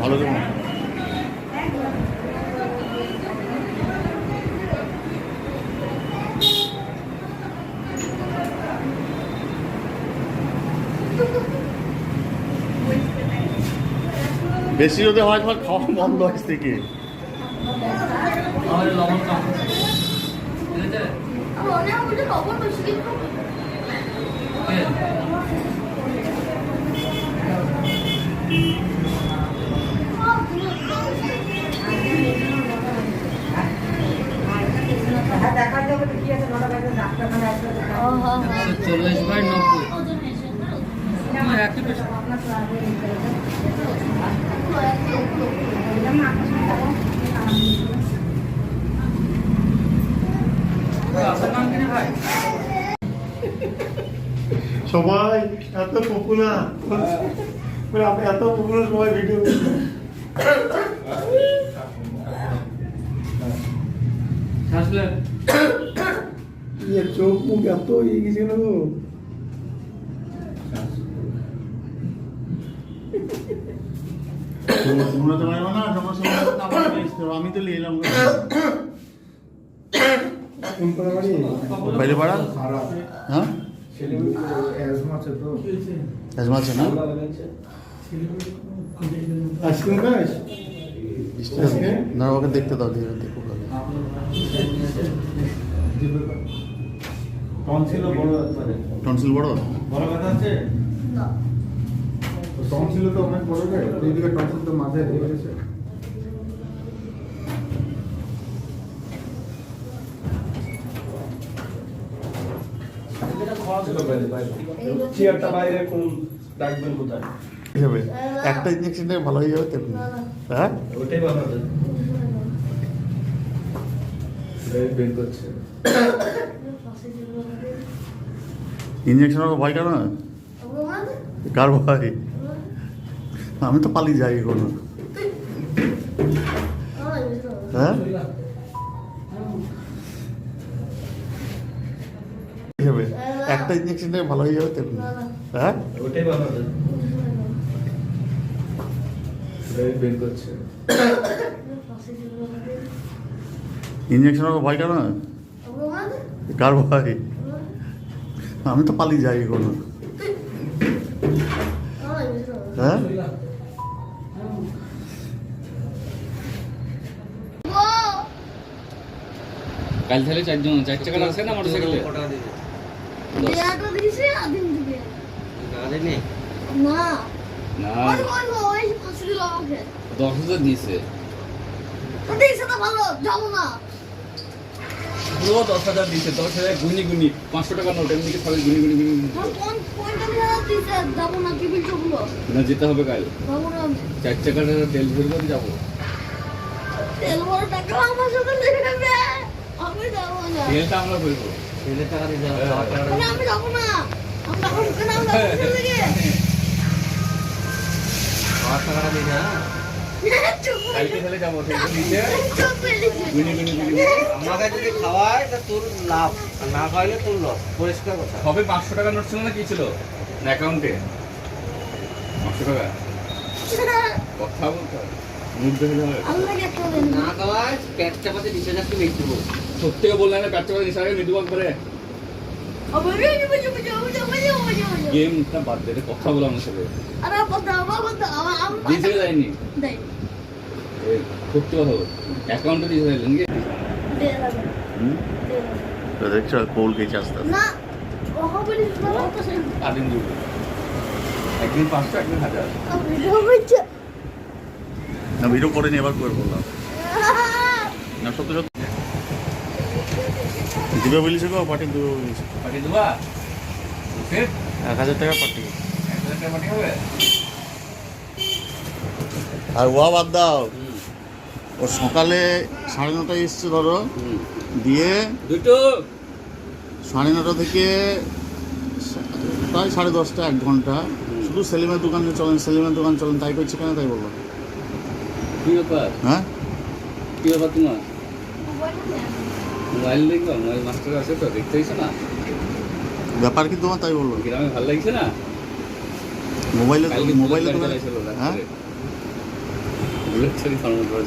ভালো বেশি যদি হয় তোমার খাওয়া বন্ধ আজ থেকে খাব। ঠিক আছে চল্লিশ বাই নব্বই। একই পেশা আপনার নাম কি রে ভাই সবাই এত পপুলার আপনি এত পপুলার সবাই ভিডিও ইয়ে চোখ মুখ এত ইয়ে। আমি তো নিয়ে এলাম? বাইরে পাড়া? হ্যাঁ? অ্যাজমা আছে তো। আজমা আছে না? না ওকে দেখতে দাও দিয়ে দেখো টনসিল বড় মানে। টনসিল বড়? বড় ব্যথা আছে? না। টনসিল তো অনেক বড় রে এইদিকে টনসিল তো মাথায় ধরে গেছে। চেয়ারটা বাইরে কোন রাখবেন কোথায়? একটা ইঞ্জেকশনে ভালো হয়ে যাবে তেমনি। হ্যাঁ? ওটাই ভালো হবে। ইঞ্জেকশনের ভয় কেন? কার ভয়? আমি তো পালিয়ে যাই। হ্যাঁ? হয়ে একটা ইঞ্জেকশনে ভালো হয়ে যাবে তেমনি। হ্যাঁ? ওটাই ভালো। ইঞ্জেকশনের ভয় কেন? কার ভয়? আমি তো পালিয়ে যাই এখন। পারব। হ্যাঁ কাল তাহলে চারজন চার চাকার আছে না মোটরসাইকেলে দশ হাজার দিয়েছে। পুরো দশ টাকা না, যেতে হবে কাল। চার চাকার তেল ভরে করে যাব তেল ভরা টাকা আমার সাথে আমি যাব না। তেলটা আমরা ভরবো আমি যাব না। আমি যাব না, আমি যাব না লেগে? চুপ করে কালকে তাহলে যাব খাওয়াইলে তোর লস পরিষ্কার কথা সবে পাঁচশো টাকা নোট ছিল না কি ছিল না অ্যাকাউন্টে পাঁচশো টাকা কথা বলতে না সত্যি বললাম নিশাকে। গেমটা বাদ দে কথা বলো আমার সাথে যায়নি সত্যি বল অ্যাকাউন্টে। দেখছ কোল আস্তে আস্তে একদিন পাঁচশো একদিন হাজার না ভিডিও করে নিয়ে এবার করে বললাম। না সত্য সত্য। দিবে বলিছে গো পার্টি দিবে বলিছে পাঠিয়ে দেবা? ফের এক হাজার টাকা পার্টি। এক হাজার টাকা পাঠিয়ে হবে? আর ওয়া বাদ দাও। ও সকালে সাড়ে নটায় এসছে ধরো। দিয়ে দুটো? সাড়ে নটা থেকে প্রায় সাড়ে দশটা এক ঘণ্টা। শুধু সেলিমের দোকানে চলেন সেলিমের দোকান চলেন তাই করছে কেন তাই বলো কি ব্যাপার হ্যাঁ কি ব্যাপার তোমার মোবাইল দেখবা মোবাইল মাস্টার আছে তো দেখতে না। ব্যাপার কি তোমার তাই বলল গ্রামে ভালো লাগছে না? মোবাইলে মোবাইলে হ্যাঁ বুলেট ছাড়ি ফার্মার করা